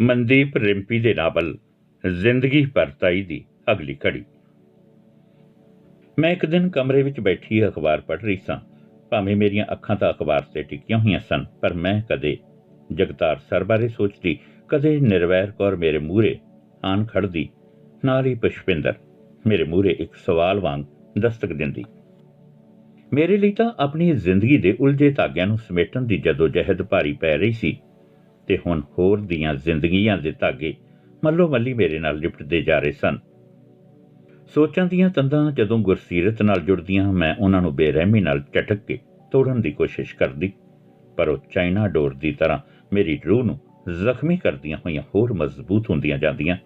ਮਨਦੀਪ ਰਿੰਪੀ ਦੇ ਨਾਵਲ, ਜ਼ਿੰਦਗੀ ਪਰਤਾਈ ਦੀ ਅਗਲੀ ਕੜੀ ਮੈਂ ਇੱਕ ਦਿਨ ਕਮਰੇ ਵਿੱਚ ਬੈਠੀ ਅਖਬਾਰ ਪੜ੍ਹ ਰਹੀ ਸਾਂ। ਭਾਵੇਂ ਮੇਰੀਆਂ ਅੱਖਾਂ ਤਾਂ ਅਖਬਾਰ ਤੇ ਟਿਕੀਆਂ ਹੋਈਆਂ ਸਨ, ਪਰ ਮੈਂ ਕਦੇ ਜਗਤਾਰ ਸਰ ਬਾਰੇ ਸੋਚਦੀ, ਕਦੇ ਨਿਰਵੈਰ ਕੌਰ ਮੇਰੇ ਮੂਹਰੇ ਆਣ ਖੜਦੀ ਨਾਲ ਹੀ ਪੁਸ਼ਪਿੰਦਰ ਮੇਰੇ ਮੂਹਰੇ ਇੱਕ ਸਵਾਲ ਵਾਂਗ ਦਸਤਕ ਦਿੰਦੀ। ਮੇਰੇ ਲਈ ਤਾਂ ਆਪਣੀ ਜ਼ਿੰਦਗੀ ਦੇ ਉਲਝੇ ਧਾਗਿਆਂ ਨੂੰ ਸਮੇਟਣ ਦੀ ਜਦੋਂ ਜਹਿਦ ਭਾਰੀ ਪੈ ਰਹੀ ਸੀ। ਤੇ ਹੁਣ ਹੋਰ ਦੀਆਂ ਜ਼ਿੰਦਗੀਆਂ ਦੇ ਧਾਗੇ ਮੱਲੋ ਮੱਲੀ ਮੇਰੇ ਨਾਲ ਲਿਪਟਦੇ ਜਾ ਰਹੇ ਸਨ। ਸੋਚਾਂ ਦੀਆਂ ਤੰਦਾਂ ਜਦੋਂ ਗੁਰਸੀਰਤ ਨਾਲ ਜੁੜਦੀਆਂ, ਮੈਂ ਉਹਨਾਂ ਨੂੰ ਬੇਰਹਿਮੀ ਨਾਲ ਚਟਕ ਕੇ ਤੋੜਨ ਦੀ ਕੋਸ਼ਿਸ਼ ਕਰਦੀ, ਪਰ ਉਹ ਚਾਈਨਾ ਡੋਰ ਦੀ ਤਰ੍ਹਾਂ ਮੇਰੀ ਰੂਹ ਨੂੰ ਜ਼ਖਮੀ ਕਰਦੀਆਂ ਹੋਈਆਂ ਹੋਰ ਮਜ਼ਬੂਤ ਹੁੰਦੀਆਂ ਜਾਂਦੀਆਂ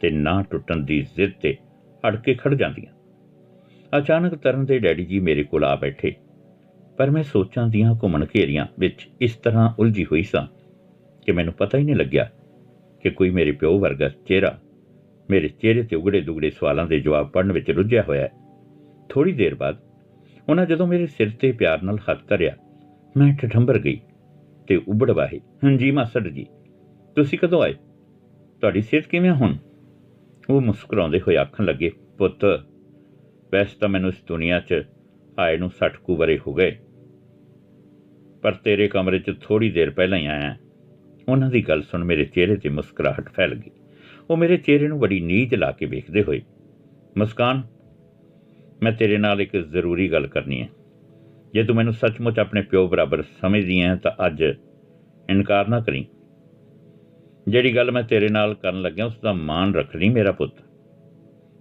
ਤੇ ਨਾ ਟੁੱਟਣ ਦੀ ਜ਼ਿੱਦ ਤੇ ਅੜ ਕੇ ਖੜ ਜਾਂਦੀਆਂ। ਅਚਾਨਕ ਤਰਨ ਦੇ ਡੈਡੀ ਜੀ ਮੇਰੇ ਕੋਲ ਆ ਬੈਠੇ, ਪਰ ਮੈਂ ਸੋਚਾਂ ਦੀਆਂ ਘੁੰਮਣ ਘੇਰੀਆਂ ਵਿੱਚ ਇਸ ਤਰ੍ਹਾਂ ਉਲਝੀ ਹੋਈ ਸਾਂ ਕਿ ਮੈਨੂੰ ਪਤਾ ਹੀ ਨਹੀਂ ਲੱਗਿਆ ਕਿ ਕੋਈ ਮੇਰੇ ਪਿਓ ਵਰਗਾ ਚਿਹਰਾ ਮੇਰੇ ਚਿਹਰੇ ਤੇ ਉਗੜੇ ਦੁਗੜੇ ਸਵਾਲਾਂ ਦੇ ਜਵਾਬ ਪੜਨ ਵਿੱਚ ਰੁੱਝਿਆ ਹੋਇਆ ਹੈ। ਥੋੜੀ ਦੇਰ ਬਾਅਦ ਉਹਨਾਂ ਜਦੋਂ ਮੇਰੇ ਸਿਰ ਤੇ ਪਿਆਰ ਨਾਲ ਹੱਥ ਧਰਿਆ, ਮੈਂ ਠਠੰਬਰ ਗਈ ਤੇ ਉਬੜ ਵਾਹੀ, ਹਾਂਜੀ, ਮਾਸਟਰ ਜੀ, ਤੁਸੀਂ ਕਦੋਂ ਆਏ? ਤੁਹਾਡੀ ਸਿਹਤ ਕਿਵੇਂ ਹੈ ਹੁਣ? ਉਹ ਮੁਸਕਰਾਉਂਦੇ ਹੋਏ ਆਖਣ ਲੱਗੇ, ਪੁੱਤ, ਵੈਸੇ ਤਾਂ ਮੈਨੂੰ ਇਸ ਦੁਨੀਆ 'ਚ ਆਏ ਨੂੰ 60 ਕੁ ਵਰੇ ਹੋ ਗਏ, ਪਰ ਤੇਰੇ ਕਮਰੇ 'ਚ ਥੋੜੀ ਦੇਰ ਪਹਿਲਾਂ ਹੀ ਆਇਆ ਉਹਨਾਂ ਦੀ ਗੱਲ ਸੁਣ ਮੇਰੇ ਚਿਹਰੇ ਤੇ ਮੁਸਕਰਾਹਟ ਫੈਲ ਗਈ। ਉਹ ਮੇਰੇ ਚਿਹਰੇ ਨੂੰ ਬੜੀ ਨੀਝ ਲਾ ਕੇ ਵੇਖਦੇ ਹੋਏ, ਮੁਸਕਾਨ, ਮੈਂ ਤੇਰੇ ਨਾਲ ਇੱਕ ਜ਼ਰੂਰੀ ਗੱਲ ਕਰਨੀ ਹੈ। ਜੇ ਤੂੰ ਮੈਨੂੰ ਸੱਚਮੁੱਚ ਆਪਣੇ ਪਿਓ ਬਰਾਬਰ ਸਮਝਦੀ ਹੈ, ਤਾਂ ਅੱਜ ਇਨਕਾਰ ਨਾ ਕਰੀ। ਜਿਹੜੀ ਗੱਲ ਮੈਂ ਤੇਰੇ ਨਾਲ ਕਰਨ ਲੱਗਿਆ ਉਸ ਦਾ ਮਾਣ ਰੱਖ ਲਈ ਮੇਰਾ ਪੁੱਤ।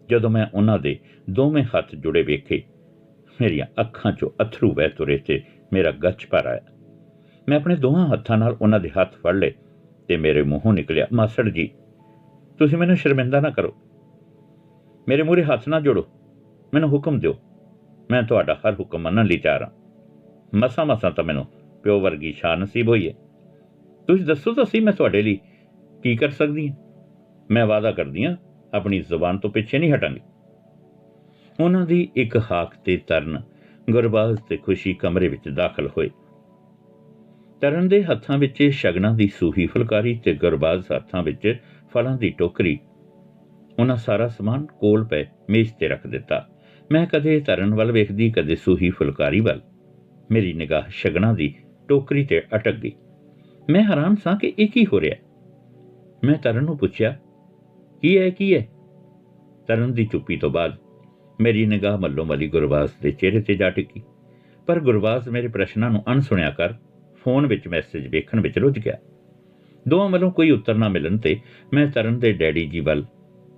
ਜਦੋਂ ਮੈਂ ਉਹਨਾਂ ਦੇ ਦੋਵੇਂ ਹੱਥ ਜੁੜੇ ਵੇਖੇ, ਮੇਰੀਆਂ ਅੱਖਾਂ 'ਚੋਂ ਅਥਰੂ ਵਹਿ ਤੁਰੇ ਤੇ ਮੇਰਾ ਗੱਚ ਭਰ ਆਇਆ। ਮੈਂ ਆਪਣੇ ਦੋਹਾਂ ਹੱਥਾਂ ਨਾਲ ਉਹਨਾਂ ਦੇ ਹੱਥ ਫੜ ਲਏ ਤੇ ਮੇਰੇ ਮੂੰਹੋਂ ਨਿਕਲਿਆ, ਮਾਸੜ ਜੀ, ਤੁਸੀਂ ਮੈਨੂੰ ਸ਼ਰਮਿੰਦਾ ਨਾ ਕਰੋ। ਮੇਰੇ ਮੂਹਰੇ ਹੱਥ ਨਾ ਜੋੜੋ। ਮੈਨੂੰ ਹੁਕਮ ਦਿਓ। ਮੈਂ ਤੁਹਾਡਾ ਹਰ ਹੁਕਮ ਮੰਨਣ ਲਈ ਤਿਆਰ ਹਾਂ। ਮਸਾ ਮਸਾ ਤਾਂ ਮੈਨੂੰ ਪਿਓ ਵਰਗੀ ਸ਼ਾਨ ਨਸੀਬ ਹੋਈ ਹੈ ਤੁਸੀਂ ਦੱਸੋ ਤਾਂ ਸਹੀ ਮੈਂ ਤੁਹਾਡੇ ਲਈ ਕੀ ਕਰ ਸਕਦੀ ਹਾਂ? ਮੈਂ ਵਾਅਦਾ ਕਰਦੀ ਹਾਂ, ਆਪਣੀ ਜ਼ੁਬਾਨ ਤੋਂ ਪਿੱਛੇ ਨਹੀਂ ਹਟਾਂਗੀ। ਉਹਨਾਂ ਦੀ ਇੱਕ ਹਾਕ ਤੇ ਤਰਨ ਗੁਰਬਾਜ਼ ਤੇ ਖੁਸ਼ੀ ਕਮਰੇ ਵਿੱਚ ਦਾਖਲ ਹੋਏ। ਤਰਨ ਦੇ ਹੱਥਾਂ ਵਿੱਚ ਸ਼ਗਨਾਂ ਦੀ ਸੂਹੀ ਫੁਲਕਾਰੀ ਤੇ ਗੁਰਬਾਜ਼ ਹੱਥਾਂ ਵਿੱਚ ਫਲਾਂ ਦੀ ਟੋਕਰੀ। ਉਹਨਾਂ ਸਾਰਾ ਸਮਾਨ ਕੋਲ ਪਏ ਮੇਜ਼ ਤੇ ਰੱਖ ਦਿੱਤਾ। ਮੈਂ ਕਦੇ ਤਰਨ ਵੱਲ ਵੇਖਦੀ, ਕਦੇ ਸੂਹੀ ਫੁਲਕਾਰੀ ਵੱਲ। ਮੇਰੀ ਨਿਗਾਹ ਸ਼ਗਨਾਂ ਦੀ ਟੋਕਰੀ ਤੇ ਅਟਕ ਗਈ। ਮੈਂ ਹੈਰਾਨ ਸਾਂ ਕਿ ਇਹ ਕੀ ਹੋ ਰਿਹਾ। ਮੈਂ ਤਰਨ ਨੂੰ ਪੁੱਛਿਆ, ਕੀ ਹੈ ਕੀ ਹੈ? ਤਰਨ ਦੀ ਚੁੱਪੀ ਤੋਂ ਬਾਅਦ ਮੇਰੀ ਨਿਗਾਹ ਮੱਲੋ ਮਲੀ ਗੁਰਬਾਜ਼ ਦੇ ਚਿਹਰੇ ਤੇ ਜਾ ਟਿਕੀ। ਪਰ ਗੁਰਬਾਜ਼ ਮੇਰੇ ਪ੍ਰਸ਼ਨਾਂ ਨੂੰ ਅਣਸੁਣਿਆ ਕਰ ਫੋਨ ਵਿੱਚ ਮੈਸੇਜ ਵੇਖਣ ਵਿੱਚ ਰੁੱਝ ਗਿਆ। ਦੋਵਾਂ ਵੱਲੋਂ ਕੋਈ ਉੱਤਰ ਨਾ ਮਿਲਣ ਤੇ ਮੈਂ ਤਰਨ ਦੇ ਡੈਡੀ ਜੀ ਵੱਲ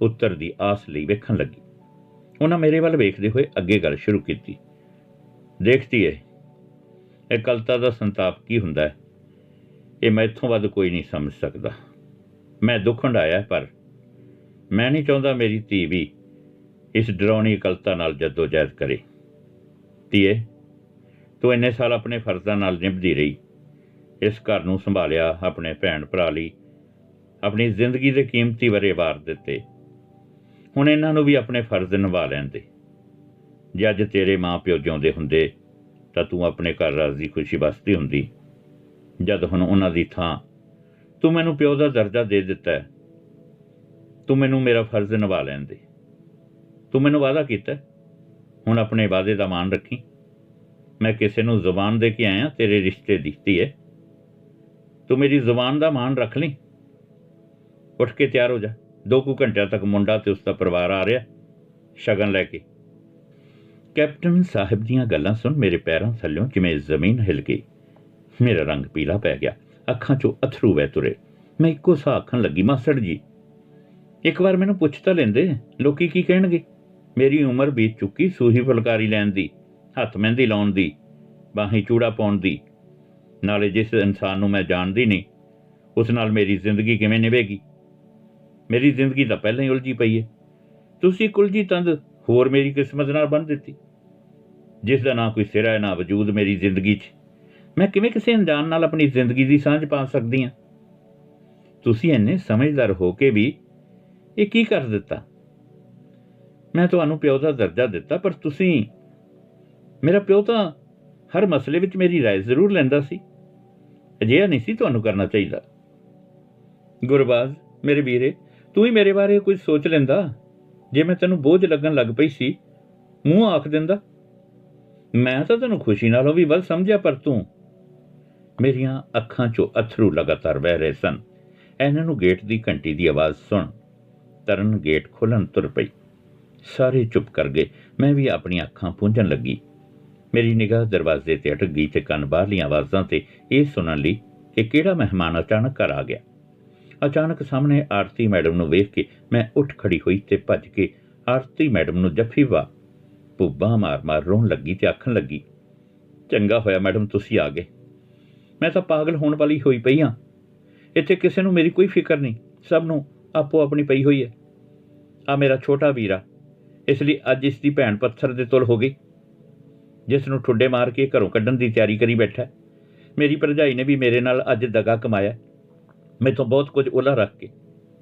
ਉੱਤਰ ਦੀ ਆਸ ਲਈ ਵੇਖਣ ਲੱਗੀ। ਉਹਨਾਂ ਮੇਰੇ ਵੱਲ ਵੇਖਦੇ ਹੋਏ ਅੱਗੇ ਗੱਲ ਸ਼ੁਰੂ ਕੀਤੀ। ਦੇਖਤੀ ਹੈ ਇਹ ਦਾ ਸੰਤਾਪ ਕੀ ਹੁੰਦਾ ਹੈ? ਇਹ ਮੈਥੋਂ ਵੱਧ ਕੋਈ ਨਹੀਂ ਸਮਝ ਸਕਦਾ। ਮੈਂ ਦੁੱਖ ਹੰਡਾਇਆ ਪਰ ਮੈਂ ਨਹੀਂ ਚਾਹੁੰਦਾ ਮੇਰੀ ਧੀ ਵੀ ਇਸ ਡਰਾਉਣੀ ਇਕਲਤਾ ਨਾਲ ਜਦੋਜਹਿਦ ਕਰੇ। ਧੀਏ, ਤੂੰ ਇੰਨੇ ਸਾਲ ਆਪਣੇ ਫਰਜ਼ਾਂ ਨਾਲ ਨਿਭਦੀ ਰਹੀ। ਇਸ ਘਰ ਨੂੰ ਸੰਭਾਲਿਆ ਆਪਣੇ ਭੈਣ ਭਰਾ ਲਈ, ਆਪਣੀ ਜ਼ਿੰਦਗੀ ਦੇ ਕੀਮਤੀ ਵਰੇ ਵਾਰ ਦਿੱਤੇ। ਹੁਣ ਇਹਨਾਂ ਨੂੰ ਵੀ ਆਪਣੇ ਫਰਜ਼ ਨਿਭਾ ਲੈਣ ਦੇ ਜੇ ਅੱਜ ਤੇਰੇ ਮਾਪਿਓ ਜਿਉਂਦੇ ਹੁੰਦੇ, ਤਾਂ ਤੂੰ ਆਪਣੇ ਘਰ ਰਾਜ਼ੀ ਖੁਸ਼ੀ ਵਸਦੀ ਹੁੰਦੀ। ਜਦ ਹੁਣ ਉਹਨਾਂ ਦੀ ਥਾਂ, ਤੂੰ ਮੈਨੂੰ ਪਿਓ ਦਾ ਦਰਜਾ ਦੇ ਦਿੱਤਾ ਤੂੰ ਮੈਨੂੰ ਮੇਰਾ ਫਰਜ਼ ਨਿਭਾ ਲੈਣ ਦੇ ਤੂੰ ਮੈਨੂੰ ਵਾਅਦਾ ਕੀਤਾ ਹੁਣ ਆਪਣੇ ਵਾਅਦੇ ਦਾ ਮਾਣ ਰੱਖੀ। ਮੈਂ ਕਿਸੇ ਨੂੰ ਜ਼ੁਬਾਨ ਦੇ ਕੇ ਆਇਆ, ਤੇਰੇ ਰਿਸ਼ਤੇ ਦਿੱਤੀ ਹੈ। ਤੂੰ ਮੇਰੀ ਜ਼ੁਬਾਨ ਦਾ ਮਾਨ ਰੱਖ ਲਈ। ਉੱਠ ਕੇ ਤਿਆਰ ਹੋ ਜਾ। ਦੋ ਕੁ ਘੰਟਿਆਂ ਤੱਕ ਮੁੰਡਾ ਤੇ ਉਸ ਦਾ ਪਰਿਵਾਰ ਆ ਰਿਹਾ। ਸ਼ਗਨ ਲੈ ਕੇ। ਕੈਪਟਨ ਸਾਹਿਬ ਦੀਆਂ ਗੱਲਾਂ ਸੁਣ ਮੇਰੇ ਪੈਰਾਂ ਥੱਲਿਓਂ ਜਿਵੇਂ ਜ਼ਮੀਨ ਹਿਲ ਗਈ। ਮੇਰਾ ਰੰਗ ਪੀਲਾ ਪੈ ਗਿਆ। ਅੱਖਾਂ 'ਚੋਂ ਅਥਰੂ ਵਹਿ ਤੁਰੇ। ਮੈਂ ਇੱਕੋ ਸਾਹ ਆਖਣ ਲੱਗੀ, ਮਾਸੜ ਜੀ, ਇੱਕ ਵਾਰ ਮੈਨੂੰ ਪੁੱਛ ਤਾਂ ਲੈਂਦੇ, ਲੋਕੀ ਕੀ ਕਹਿਣਗੇ? ਮੇਰੀ ਉਮਰ ਬੀਤ ਚੁੱਕੀ, ਸੂਹੀ ਫੁਲਕਾਰੀ ਲੈਣ ਦੀ, ਹੱਥ ਮਹਿੰਦੀ ਲਾਉਣ ਦੀ, ਬਾਹੀਂ ਚੂੜਾ ਪਾਉਣ ਦੀ ਨਾਲੇ ਜਿਸ ਇਨਸਾਨ ਨੂੰ ਮੈਂ ਜਾਣਦੀ ਨਹੀਂ, ਉਸ ਨਾਲ ਮੇਰੀ ਜ਼ਿੰਦਗੀ ਕਿਵੇਂ ਨਿਭੇਗੀ? ਮੇਰੀ ਜ਼ਿੰਦਗੀ ਤਾਂ ਪਹਿਲਾਂ ਹੀ ਉਲਝੀ ਪਈ ਹੈ। ਤੁਸੀਂ ਕੁਲਜੀ ਤੰਦ ਹੋਰ ਮੇਰੀ ਕਿਸਮਤ ਨਾਲ ਬੰਨ ਦਿੱਤੀ। ਜਿਸ ਦਾ ਨਾ ਕੋਈ ਸਿਰਾ ਹੈ ਨਾ ਵਜੂਦ ਮੇਰੀ ਜ਼ਿੰਦਗੀ 'ਚ। ਮੈਂ ਕਿਵੇਂ ਕਿਸੇ ਅਣਜਾਣ ਨਾਲ ਆਪਣੀ ਜ਼ਿੰਦਗੀ ਦੀ ਸਾਂਝ ਪਾ ਸਕਦੀ ਹਾਂ? ਤੁਸੀਂ ਇੰਨੇ ਸਮਝਦਾਰ ਹੋ ਕੇ ਵੀ ਇਹ ਕੀ ਕਰ ਦਿੱਤਾ? ਮੈਂ ਤੁਹਾਨੂੰ ਪਿਓ ਦਾ ਦਰਜਾ ਦਿੱਤਾ, ਪਰ ਤੁਸੀਂ, ਮੇਰਾ ਪਿਓ ਤਾਂ ਹਰ ਮਸਲੇ ਵਿੱਚ ਮੇਰੀ رائے ਜ਼ਰੂਰ ਲੈਂਦਾ ਸੀ ਅਜਿਹਾ ਨਹੀਂ ਸੀ ਤੁਹਾਨੂੰ ਕਰਨਾ ਚਾਹੀਦਾ ਗੁਰਬਾਜ਼ ਮੇਰੇ ਵੀਰੇ ਤੂੰ ਹੀ ਮੇਰੇ ਬਾਰੇ ਕੁਝ ਸੋਚ ਲੈਂਦਾ ਜੇ ਮੈਂ ਤੈਨੂੰ ਬੋਝ ਲੱਗਣ ਲੱਗ ਪਈ ਸੀ ਮੂੰਹ ਆਖ ਦਿੰਦਾ ਮੈਂ ਤਾਂ ਤੈਨੂੰ ਖੁਸ਼ੀ ਨਾਲੋਂ ਵੀ ਵੱਧ ਸਮਝਿਆ ਪਰ ਤੂੰ ਮੇਰੀਆਂ ਅੱਖਾਂ 'ਚੋਂ ਅਥਰੂ ਲਗਾਤਾਰ ਵਹਿ ਰਹੇ ਸਨ ਇਹਨਾਂ ਨੂੰ ਗੇਟ ਦੀ ਘੰਟੀ ਦੀ ਆਵਾਜ਼ ਸੁਣ ਤਰਨ ਗੇਟ ਖੋਲਣ ਤੁਰ ਪਈ ਸਾਰੇ ਚੁੱਪ ਕਰ ਗਏ ਮੈਂ ਵੀ ਆਪਣੀਆਂ ਅੱਖਾਂ ਪੂੰਝਣ ਲੱਗੀ ਮੇਰੀ ਨਿਗਾਹ ਦਰਵਾਜ਼ੇ ਤੇ ਅਟਕ ਗਈ ਤੇ ਕੰਨ ਬਾਹਰਲੀਆਂ ਆਵਾਜ਼ਾਂ ਤੇ ਇਹ ਸੁਣਨ ਲਈ ਕਿ ਕਿਹੜਾ ਮਹਿਮਾਨ ਅਚਾਨਕ ਘਰ ਆ ਗਿਆ। ਅਚਾਨਕ ਸਾਹਮਣੇ ਆਰਤੀ ਮੈਡਮ ਨੂੰ ਵੇਖ ਕੇ ਮੈਂ ਉੱਠ ਖੜੀ ਹੋਈ ਤੇ ਭੱਜ ਕੇ ਆਰਤੀ ਮੈਡਮ ਨੂੰ ਜੱਫੀ ਵਾ ਪੁੱਬਾ ਮਾਰ-ਮਾਰ ਰੋਣ ਲੱਗੀ ਤੇ ਆਖਣ ਲੱਗੀ, ਚੰਗਾ ਹੋਇਆ ਮੈਡਮ, ਤੁਸੀਂ ਆ ਗਏ। ਮੈਂ ਤਾਂ ਪਾਗਲ ਹੋਣ ਵਾਲੀ ਹੋਈ ਪਈ ਹਾਂ ਇੱਥੇ ਕਿਸੇ ਨੂੰ ਮੇਰੀ ਕੋਈ ਫਿਕਰ ਨਹੀਂ, ਸਭ ਨੂੰ ਆਪੋ ਆਪਣੀ ਪਈ ਹੋਈ ਹੈ। ਆ ਮੇਰਾ ਛੋਟਾ ਵੀਰਾ, ਇਸ ਲਈ ਅੱਜ ਇਸ ਦੀ ਭੈਣ ਪੱਥਰ ਦੇ ਤੁਲ ਹੋ ਗਈ। ਜਿਸ ਨੂੰ ਠੁੱਡੇ ਮਾਰ ਕੇ ਘਰੋਂ ਕੱਢਣ ਦੀ ਤਿਆਰੀ ਕਰੀ ਬੈਠਾ ਮੇਰੀ ਭਰਜਾਈ ਨੇ ਵੀ ਮੇਰੇ ਨਾਲ ਅੱਜ ਦਗਾ ਕਮਾਇਆ ਮੈਥੋਂ ਬਹੁਤ ਕੁਝ ਉਲਾ ਰੱਖ ਕੇ।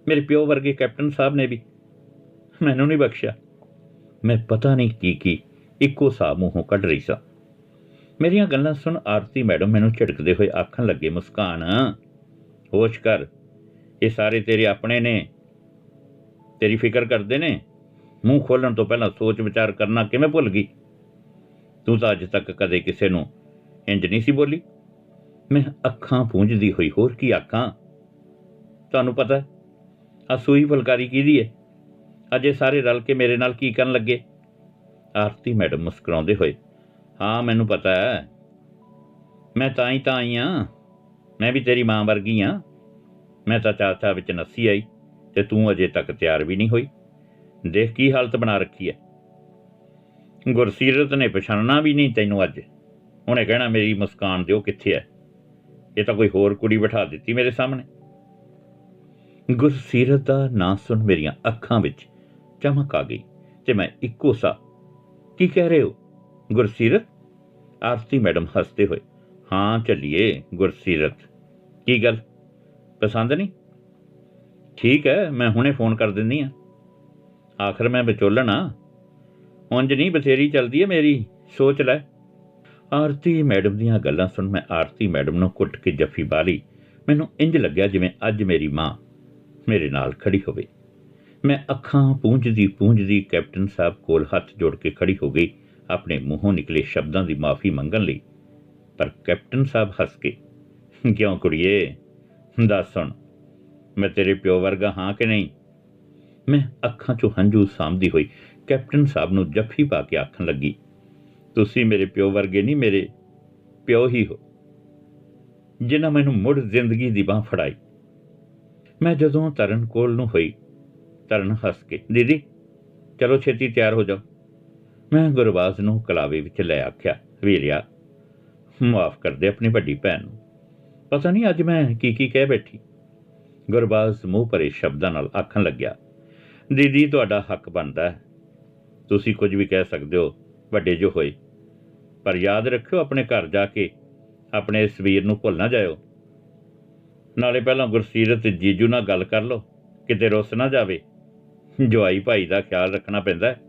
ਮੇਰੇ ਪਿਓ ਵਰਗੇ ਕੈਪਟਨ ਸਾਹਿਬ ਨੇ ਵੀ ਮੈਨੂੰ ਨਹੀਂ ਬਖਸ਼ਿਆ। ਮੈਂ ਪਤਾ ਨਹੀਂ ਕੀ ਕੀ ਇੱਕੋ ਸਾਹ ਮੂੰਹੋਂ ਕੱਢ ਰਹੀ ਸਾਂ। ਮੇਰੀਆਂ ਗੱਲਾਂ ਸੁਣ ਆਰਤੀ ਮੈਡਮ ਮੈਨੂੰ ਝਿੜਕਦੇ ਹੋਏ ਆਖਣ ਲੱਗੇ, ਮੁਸਕਾਨ, ਹੋਸ਼ ਕਰ। ਇਹ ਸਾਰੇ ਤੇਰੇ ਆਪਣੇ ਨੇ। ਤੇਰੀ ਫਿਕਰ ਕਰਦੇ ਨੇ? ਮੂੰਹ ਖੋਲਣ ਤੋਂ ਪਹਿਲਾਂ ਸੋਚ ਵਿਚਾਰ ਕਰਨਾ ਕਿਵੇਂ ਭੁੱਲ ਗਈ? ਤੂੰ ਤਾਂ ਅੱਜ ਤੱਕ ਕਦੇ ਕਿਸੇ ਨੂੰ ਇੰਜ ਨਹੀਂ ਸੀ ਬੋਲੀ। ਮੈਂ ਅੱਖਾਂ ਪੂੰਝਦੀ ਹੋਈ ਹੋਰ ਕੀ ਆਖਾਂ? ਤੁਹਾਨੂੰ ਪਤਾ ਆ ਸੂਈ ਫੁਲਕਾਰੀ ਕਿਹਦੀ ਹੈ ਅਜੇ ਸਾਰੇ ਰਲ ਕੇ ਮੇਰੇ ਨਾਲ ਕੀ ਕਰਨ ਲੱਗੇ? ਆਰਤੀ ਮੈਡਮ ਮੁਸਕਰਾਉਂਦੇ ਹੋਏ, ਹਾਂ, ਮੈਨੂੰ ਪਤਾ ਹੈ। ਮੈਂ ਤਾਂ ਹੀ ਤਾਂ ਆਈ ਆ। ਮੈਂ ਵੀ ਤੇਰੀ ਮਾਂ ਵਰਗੀ ਆ। ਮੈਂ ਤਾਂ ਚਾਚਾ ਵਿੱਚ ਨੱਸੀ ਆਈ ਤੇ ਤੂੰ ਅਜੇ ਤੱਕ ਤਿਆਰ ਵੀ ਨਹੀਂ ਹੋਈ। ਦੇਖ ਕੀ ਹਾਲਤ ਬਣਾ ਰੱਖੀ ਹੈ। ਗੁਰਸੀਰਤ ਨੇ ਪਛਾਣਨਾ ਵੀ ਨਹੀਂ ਤੈਨੂੰ ਅੱਜ। ਉਹਨੇ ਕਹਿਣਾ, ਮੇਰੀ ਮੁਸਕਾਨ ਦਿਓ, ਕਿੱਥੇ ਹੈ ਇਹ ਤਾਂ ਕੋਈ ਹੋਰ ਕੁੜੀ ਬਿਠਾ ਦਿੱਤੀ ਮੇਰੇ ਸਾਹਮਣੇ। ਗੁਰਸੀਰਤ ਦਾ ਨਾਂ ਸੁਣ ਮੇਰੀਆਂ ਅੱਖਾਂ ਵਿੱਚ ਚਮਕ ਆ ਗਈ ਤੇ ਮੈਂ ਇੱਕੋ ਸਾ ਕੀ ਕਹਿ ਰਹੇ ਹੋ, ਗੁਰਸੀਰਤ? ਆਰਤੀ ਮੈਡਮ ਹੱਸਦੇ ਹੋਏ, ਹਾਂ, ਚੱਲੀਏ, ਗੁਰਸੀਰਤ। ਕੀ ਗੱਲ? ਪਸੰਦ ਨਹੀਂ? ਠੀਕ ਹੈ ਮੈਂ ਹੁਣੇ ਫੋਨ ਕਰ ਦਿੰਦੀ ਆ। ਆਖਰ ਮੈਂ ਵਿਚੋਲਣਾ ਉਂਝ ਨਹੀਂ ਬਥੇਰੀ ਚੱਲਦੀ ਹੈ ਮੇਰੀ, ਸੋਚ ਲੈ। ਆਰਤੀ ਮੈਡਮ ਦੀਆਂ ਗੱਲਾਂ ਸੁਣ ਮੈਂ ਆਰਤੀ ਮੈਡਮ ਨੂੰ ਕੁੱਟ ਕੇ ਜੱਫੀ ਬਾਲੀ ਮੈਨੂੰ ਇੰਜ ਲੱਗਿਆ ਜਿਵੇਂ ਅੱਜ ਮੇਰੀ ਮਾਂ ਮੇਰੇ ਨਾਲ ਖੜੀ ਹੋਵੇ। ਮੈਂ ਅੱਖਾਂ ਪੂੰਝਦੀ ਪੂੰਝਦੀ ਕੈਪਟਨ ਸਾਹਿਬ ਕੋਲ ਹੱਥ ਜੋੜ ਕੇ ਖੜੀ ਹੋ ਗਈ, ਆਪਣੇ ਮੂੰਹੋਂ ਨਿਕਲੇ ਸ਼ਬਦਾਂ ਦੀ ਮਾਫੀ ਮੰਗਣ ਲਈ। ਪਰ ਕੈਪਟਨ ਸਾਹਿਬ ਹੱਸ ਕੇ, ਕਿਉਂ ਕੁੜੀਏ? ਦੱਸ ਸੁਣ, ਮੈਂ ਤੇਰੇ ਪਿਓ ਵਰਗਾ ਹਾਂ ਕਿ ਨਹੀਂ? ਮੈਂ ਅੱਖਾਂ 'ਚੋਂ ਹੰਝੂ ਸਾਂਭਦੀ ਹੋਈ ਕੈਪਟਨ ਸਾਹਿਬ ਨੂੰ ਜੱਫੀ ਪਾ ਕੇ ਆਖਣ ਲੱਗੀ, ਤੁਸੀਂ ਮੇਰੇ ਪਿਓ ਵਰਗੇ ਨਹੀਂ, ਮੇਰੇ ਪਿਓ ਹੀ ਹੋ, ਜਿਨ੍ਹਾਂ ਮੈਨੂੰ ਮੁੜ ਜ਼ਿੰਦਗੀ ਦੀ ਬਾਹ ਫੜਾਈ। ਮੈਂ ਜਦੋਂ ਤਰਨ ਕੋਲ ਨੂੰ ਹੋਈ, ਤਰਨ ਹੱਸ ਕੇ, ਦੀਦੀ, ਚਲੋ ਛੇਤੀ ਤਿਆਰ ਹੋ ਜਾਓ। ਮੈਂ ਗੁਰਬਾਜ਼ ਨੂੰ ਕਲਾਵੇ ਵਿੱਚ ਲੈ ਆਖਿਆ, ਵੀਰਿਆ, ਮਾਫ ਕਰ ਦੇ ਆਪਣੀ ਵੱਡੀ ਭੈਣ ਨੂੰ, ਪਤਾ ਨਹੀਂ ਅੱਜ ਮੈਂ ਕੀ ਕੀ ਕਹਿ ਬੈਠੀ। ਗੁਰਬਾਜ਼ ਮੂੰਹ ਭਰੇ ਸ਼ਬਦਾਂ ਨਾਲ ਆਖਣ ਲੱਗਿਆ, ਦੀਦੀ, ਤੁਹਾਡਾ ਹੱਕ ਬਣਦਾ ਹੈ। ਤੁਸੀਂ ਕੁਝ ਵੀ ਕਹਿ ਸਕਦੇ ਹੋ, ਵੱਡੇ ਜੋ ਹੋਏ। ਪਰ ਯਾਦ ਰੱਖਿਓ ਆਪਣੇ ਘਰ ਜਾ ਕੇ, ਆਪਣੇ ਇਸ ਵੀਰ ਨੂੰ ਭੁੱਲ ਨਾ ਜਾਇਓ। ਨਾਲੇ ਪਹਿਲਾਂ ਗੁਰਸੀਰਤ ਜੀਜੂ ਨਾਲ ਗੱਲ ਕਰ ਲਓ, ਕਿਤੇ ਰੁੱਸ ਨਾ ਜਾਵੇ। ਜਵਾਈ ਭਾਈ ਦਾ ਖਿਆਲ ਰੱਖਣਾ ਪੈਂਦਾ ਹੈ।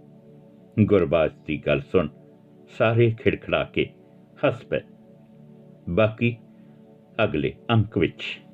ਗੁਰਬਾਜ ਦੀ ਗੱਲ ਸੁਣ, ਸਾਰੇ ਖਿੜਖੜਾ ਕੇ ਹੱਸ ਪਏ। ਬਾਕੀ ਅਗਲੇ ਅੰਕ ਵਿੱਚ।